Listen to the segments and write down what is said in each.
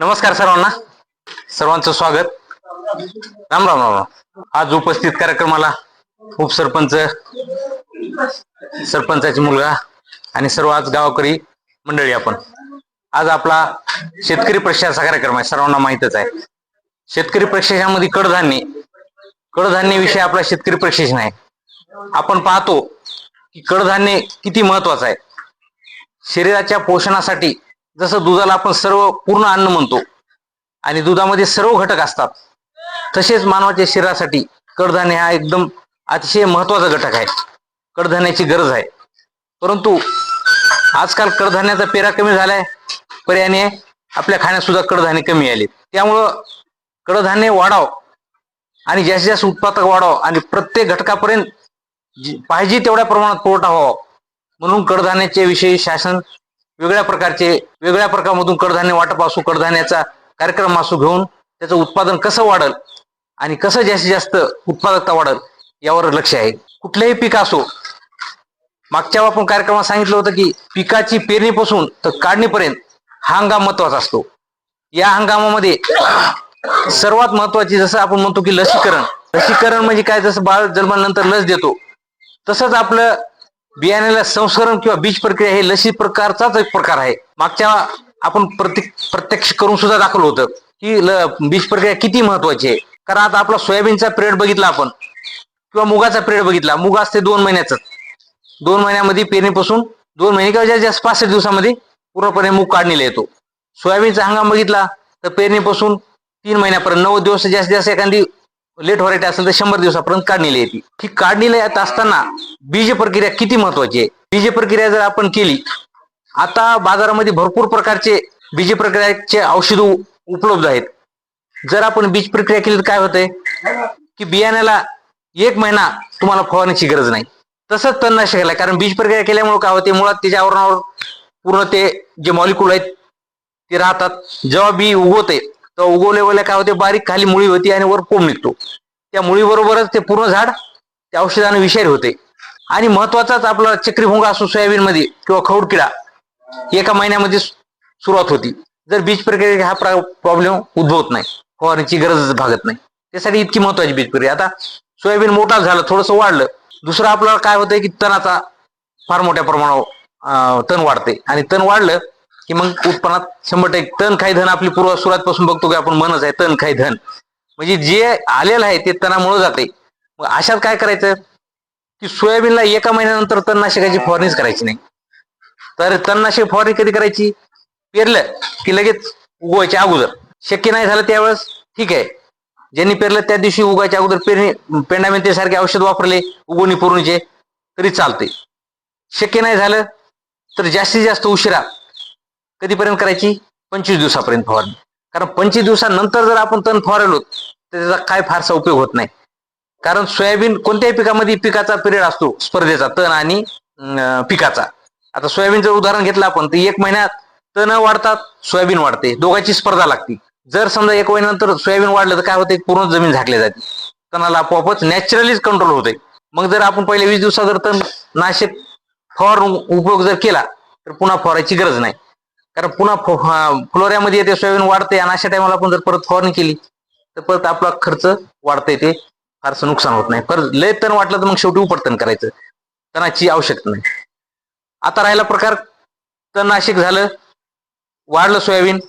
नमस्कार सर्वांना. सर्वांचं स्वागत. राम राम राम राम. आज उपस्थित कार्यक्रमाला उपसरपंच सरपंचाची मुलगा आणि सर्व आज गावकरी मंडळी आपण. आज आपला शेतकरी प्रशाचा कार्यक्रम आहे सर्वांना माहितच आहे. शेतकरी प्रशासनामध्ये कडधान्य कडधान्य विषय आपला शेतकरी प्रशासन आहे. आपण पाहतो की कडधान्य किती महत्वाचं आहे. शरीराच्या पोषणासाठी जसं दुधाला आपण सर्व पूर्ण अन्न म्हणतो आणि दुधामध्ये सर्व घटक असतात तसेच मानवाच्या शरीरासाठी कडधान्य हा एकदम अतिशय महत्त्वाचा घटक आहे. कडधान्याची गरज आहे. परंतु आजकाल कडधान्याचा पेरा कमी झालाय. पर्याने आपल्या खाण्यात सुद्धा कडधान्य कमी आले. त्यामुळं कडधान्य वाढाव आणि जास्तीत जास्त उत्पादक वाढाव आणि प्रत्येक घटकापर्यंत जी- पाहिजे तेवढ्या प्रमाणात पुरवठा व्हावा. म्हणून कडधान्याच्या विषयी शासन वेगळ्या प्रकारचे वेगळ्या प्रकारमधून कडधान्य वाटप असो कडधान्याचा कार्यक्रम असो घेऊन त्याचं उत्पादन कसं वाढल आणि कसं जास्तीत जास्त उत्पादकता वाढल यावर लक्ष आहे. कुठलंही पीक असो मागच्या आपण कार्यक्रमात सांगितलं होतं की पिकाची पेरणीपासून तर काढणीपर्यंत हा हंगाम महत्त्वाचा असतो. या हंगामामध्ये सर्वात महत्वाची जसं आपण म्हणतो की लसीकरण. लसीकरण म्हणजे काय? जसं बाळ जन्मानंतर लस देतो तसंच आपलं बियाण्याला संस्करण किंवा बीज प्रक्रिया हे लसी प्रकारचाच एक प्रकार आहे. मागच्या आपण प्रत्येक प्रत्यक्ष करून सुद्धा दाखवलं होतं की ल- बीज प्रक्रिया किती महत्वाची आहे. कारण आता आपला सोयाबीनचा पिरियड बघितला आपण. किंवा मुगाचा पिरियड बघितला. मुग असते दोन महिन्याचं. दोन महिन्यामध्ये पेरणीपासून दोन महिने किंवा जास्तीत जास्त पाच दिवसामध्ये पूर्णपणे मूग काढणीला येतो. सोयाबीनचा हंगाम बघितला तर पेरणीपासून तीन महिन्यापर्यंत नऊ दिवस जास्तीत जास्त एखादी लेट व्हरायटी असेल तर शंभर दिवसापर्यंत काढणीला येते. ही काढणीला येत असताना बीज प्रक्रिया किती महत्वाची आहे? बीज प्रक्रिया जर आपण केली आता बाजारामध्ये भरपूर प्रकारचे बीज प्रक्रियाचे औषध उपलब्ध आहेत. जर आपण बीज प्रक्रिया केली तर काय होतंय? की बियाण्याला एक महिना तुम्हाला फवारण्याची गरज नाही. तसंच तणनाशकाला कारण बीज प्रक्रिया केल्यामुळे काय होते मुळात त्याच्या आवरणावर पूर्ण ते जे मॉलिक्यूल आहेत ते राहतात. जेव्हा बी उगवते तेव्हा उगवल्या काय होते? बारीक खाली मुळी होती आणि वर कोंब निघतो. त्या मुळीबरोबरच ते पूर्ण झाड त्या औषधाने विषारी होते. आणि महत्वाचाच आपला चक्रीभोंगा असो सोयाबीनमध्ये किंवा खौडकिडा एका महिन्यामध्ये सुरुवात होती. जर बीज प्रक्रिया हा प्रॉब्लेम उद्भवत नाही फवारणीची गरज भागत नाही. त्यासाठी इतकी महत्वाची बीज प्रक्रिया. आता सोयाबीन मोठा झालं थोडंसं वाढलं. दुसरं आपल्याला काय होतंय की तणाचा फार मोठ्या प्रमाणावर तण वाढते. आणि तण वाढलं की मग उत्पन्नात शंभर टक्के तण खाय धन आपली पूर्व सुरुवातपासून बघतो की आपण म्हणच आहे तण खाय धन. म्हणजे जे आलेलं आहे ते तणामुळे जाते. मग अशात काय करायचं? की सोयाबीनला एका महिन्यानंतर तणनाशकाची फवारणीच करायची नाही. तर तणनाशक फवारणी कधी करायची? पेरलं की लगेच उगवायच्या अगोदर. शक्य नाही झालं त्यावेळेस ठीक आहे. ज्यांनी पेरलं त्या दिवशी उगायच्या अगोदर पेरणी पेंडामेंते सारखे औषध वापरले उगवणी पुरणीचे तरी चालते शक्य नाही झालं तर जास्तीत जास्त उशिरा कधीपर्यंत करायची? पंचवीस दिवसापर्यंत फवारणी. कारण पंचवीस दिवसानंतर जर आपण तण फवारलो तर त्याचा काय फारसा उपयोग होत नाही. कारण सोयाबीन कोणत्याही पिकामध्ये पिकाचा पिरियड असतो स्पर्धेचा तण आणि पिकाचा. आता सोयाबीनचं उदाहरण घेतलं आपण तर एक महिन्यात तण वाढतात सोयाबीन वाढते. दोघांची स्पर्धा लागते. जर समजा एक महिन्यानंतर सोयाबीन वाढलं तर काय होते पूर्ण जमीन झाकली जाते. तणाला आपोआपच नॅचरलीच कंट्रोल होते मग जर आपण पहिले वीस दिवसात जर तण नाशक फवार उपयोग जर केला तर पुन्हा फवारायची गरज नाही. कारण पुन्हा फुलोऱ्यामध्ये येते सोयाबीन वाढते आणि अशा टायमाला आपण जर परत फवारणी केली तर परत आपला खर्च वाढता येते फारसं नुकसान होत नाही. परत लय तण वाटलं तर मग शेवटी उपटतण करायचं. तणाची आवश्यकता नाही. आता राहिला प्रकार तणनाशक झालं वाढलं सोयाबीन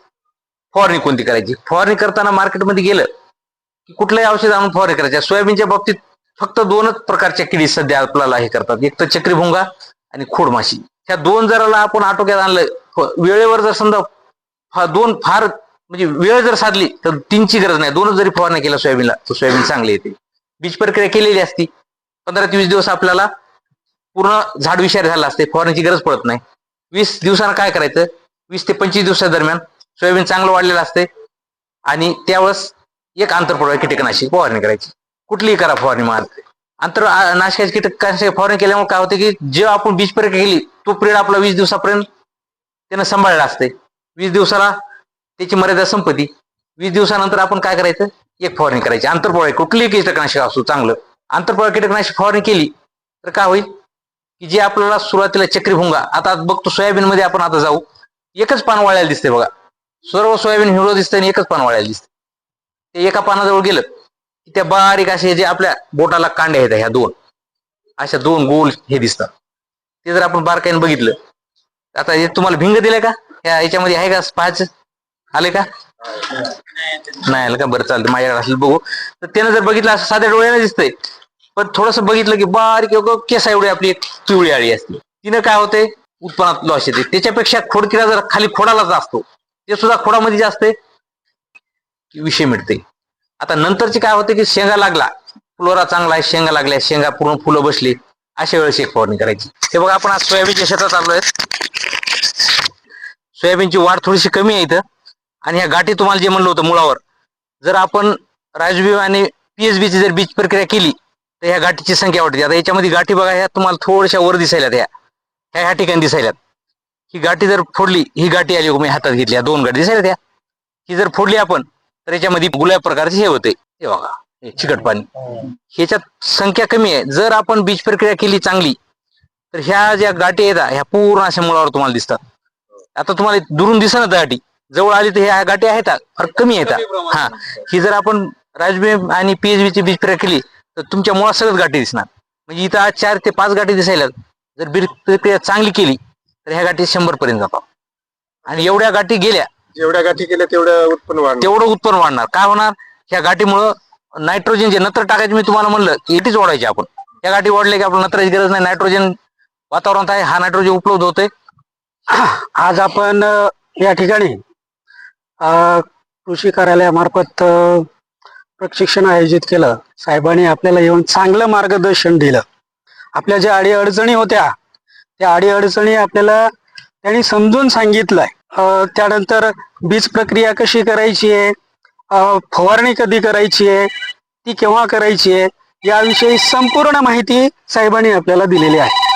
फवारणी कोणती करायची? फवारणी करताना मार्केटमध्ये गेलं की कुठलंही औषध आणून फवारणी करायची. सोयाबीनच्या बाबतीत फक्त दोनच प्रकारच्या किडी सध्या आपल्याला हे करतात. एक तर चक्रीभुंगा आणि खोडमाशी. ह्या दोन जराला आपण आटोक्यात आणलं वेळेवर जर समजा हा दोन फार म्हणजे वेळ जर साधली तर तीनची गरज नाही. दोनच जरी फवारणी केला सोयाबीनला तर सोयाबीन चांगली येते. बीज प्रक्रिया केलेली असती. पंधरा ते वीस दिवस आपल्याला पूर्ण झाड विषारी झालं असते. फवारण्याची गरज पडत नाही. वीस दिवसानं काय करायचं? वीस ते पंचवीस दिवसादरम्यान सोयाबीन चांगलं वाढलेलं असते. आणि त्यावेळेस एक आंतरपडवा कीटकनाशक फवारणी करायची. कुठलीही करा फवारणी मारते आंतर नाशकाची कीटकनाशक फवारणी केल्यामुळे काय होते की जे आपण बीज प्रक्रिया केली तो पिरियड आपला वीस दिवसापर्यंत त्यानं सांभाळलं असते वीस दिवसाला त्याची मर्यादा संपत्ती वीस दिवसानंतर आपण काय करायचं? एक फवारणी करायची. आंतरपोळा कुठलीही कीटकनाशक असू चांगलं. आंतरपळा कीटकनाशक फवारणी केली तर काय होईल? की जे आपल्याला सुरुवातीला चक्रीभुंगा आता बघतो सोयाबीन मध्ये आपण आता जाऊ. एकच पान वाळायला दिसते बघा. सर्व सोयाबीन हिरवं दिसतं आणि एकच पान वाळायला दिसते ते एका पानाजवळ गेलं की त्या बारीक असे जे आपल्या बोटाला कांड्या आहेत ह्या दोन. अशा दोन गोल हे दिसतात. ते जर आपण बारकाईने बघितलं आता हे तुम्हाला भिंग दिले का? याच्यामध्ये आहे का पाच? आले का? नाही आलं का? बरं चालतं माझ्याकडे असेल बघू. तर त्यानं जर बघितलं असं साध्या डोळ्याने दिसतंय. पण थोडस बघितलं की बारीक केस एवढी आपली एक पिवळी आळी असते. तिनं काय होते उत्पन्नात लॉस येते. त्याच्यापेक्षा खोडकिरा जर खाली खोडालाच असतो. ते सुद्धा खोडामध्ये जास्त विषय मिळते आता नंतरची काय होते की शेंगा लागला. फुलोरा चांगला आहे शेंगा लागल्या शेंगा पूर्ण फुलं बसली. अशा वेळेस एक फवारणी करायची. हे बघा आपण आज सोयाबीनच्या शेतात आलोय. सोयाबीनची वाढ थोडीशी कमी आहे इथं. आणि ह्या गाठी तुम्हाला जे म्हणलं होतं मुळावर जर आपण राजबी आणि पीएचबी ची जर बीज प्रक्रिया केली तर ह्या गाठीची संख्या वाढते. आता याच्यामध्ये गाठी बघा ह्या तुम्हाला थोड्याशा वर दिसायला ह्या. ह्या ह्या ठिकाणी दिसायला ही गाठी जर फोडली ही गाठी आली मी हातात घेतली दोन गाठी दिसायला त्या ही जर फोडली आपण तर याच्यामध्ये गुलाब प्रकारचे हे होते. हे बघा. चिकट पाणी. ह्याच्यात संख्या कमी आहे. जर आपण बीज प्रक्रिया केली चांगली तर ह्या ज्या गाठी आहेत ह्या पूर्ण अशा मुळावर तुम्हाला दिसतात. आता तुम्हाला दुरून दिसणार गाठी. जवळ आली तर ह्या गाठी आहेत फरक कमी आहेत. हा. ही जर आपण राजबी आणि PHB ची बीज प्रक्रिया केली तर तुमच्या मुळात सगळ्याच गाठी दिसणार. म्हणजे इथं आज चार ते पाच गाठी दिसायला जर बीज प्रक्रिया चांगली केली तर ह्या गाठी शंभर पर्यंत जातात. आणि एवढ्या गाठी गेल्या जेवढ्या गाठी केल्या तेवढं उत्पन्न वाढणार. तेवढं उत्पन्न वाढणार. काय होणार? ह्या गाठीमुळं नायट्रोजन जे नत्र टाकायचे मी तुम्हाला म्हणलं की इटीच वाढायचे आपण. या गाठी वाढले की आपल्याला नत्राची गरज नाही. नायट्रोजन वातावरणात आहे हा नायट्रोजन उपलब्ध होते आज आपण या ठिकाणी कृषी कार्यालयामार्फत प्रशिक्षण आयोजित केलं. साहेबांनी आपल्याला येऊन चांगलं मार्गदर्शन दिलं. आपल्या ज्या अडीअडचणी होत्या त्या अडीअडचणी आपल्याला त्यांनी समजून सांगितलंय. त्यानंतर बीज प्रक्रिया कशी करायची आहे फवारणी कधी करायची आहे? ती केव्हा करायची आहे? याविषयी संपूर्ण माहिती साहेबांनी आपल्याला दिलेली आहे.